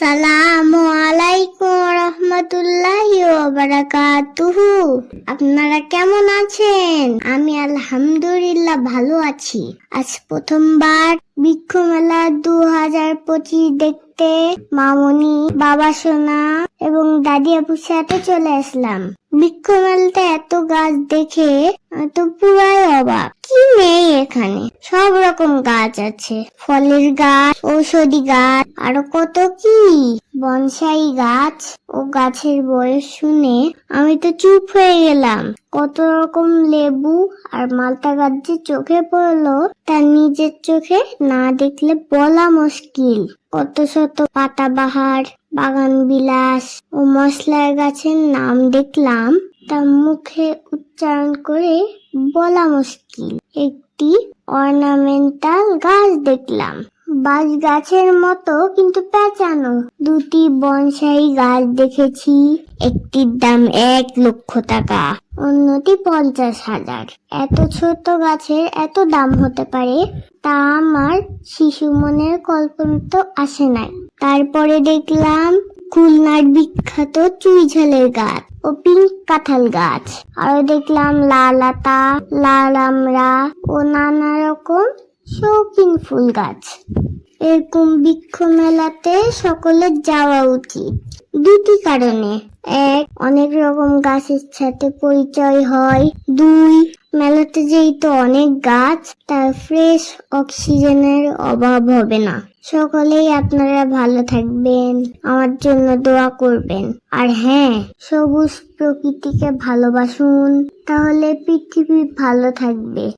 আসসালামু আলাইকুম রহমতুল্লাহি বারাকাতুহু। আপনারা কেমন আছেন? আমি আলহামদুলিল্লাহ ভালো আছি। আজ প্রথমবার বৃক্ষ মেলা দু হাজার পঁচিশ দেখতে মামনি, বাবা সোনা এবং দাদি আপুর সাথে চলে আসলাম। বৃক্ষ মেলাতে এত গাছ দেখে তো পুরাই অবাক। কি নেই এখানে? সব রকম গাছ আছে। ফলের গাছ, ঔষধি গাছ, আরও কত কি? বনসাই গাছ। ও গাছের বয়স শুনে আমি তো চুপ হয়ে গেলাম। কত রকম লেবু আর মালটা গাছ যে চোখে পড়ল তার নিজের চোখে না দেখলে বলা মুশকিল। কত শত পাতাবাহার বাগান বিলাস ও মশলার গাছের নাম দেখলাম, তা মুখে উচ্চারণ করে বলা মুশকিল। একটি অর্নামেন্টাল গাছ দেখলাম। বাঁশ গাছের মতো, কিন্তু পেঁচানো। দুটি বনসাই গাছ দেখেছি, একটির দাম এক লক্ষ টাকা, অন্যটি পঞ্চাশ হাজার। এত ছোট গাছের এত দাম হতে পারে? তা আমার শিশু মনের কল্পনা তো আসে নাই। তারপরে দেখলাম, খুলনার বিখ্যাত চুইঝালের গাছ ও পিঙ্ক কাঁঠাল গাছ। আরও দেখলাম লাল আতা, লাল আমড়া ও নানা রকম শৌখিন ফুল গাছ। এরকম বৃক্ষ মেলাতে সকলের যাওয়া উচিত। দুটি কারণে। এক, অনেক রকম গাছের সাথে পরিচয় হয়। দুই, মেলাতে যেহেতু অনেক গাছ, তার ফ্রেশ অক্সিজেনের অভাব হবে না। সকলেই আপনারা ভালো থাকবেন, আমার জন্য দোয়া করবেন। আর হ্যাঁ সবুজ প্রকৃতিকে ভালোবাসুন, তাহলে পৃথিবী ভালো থাকবে।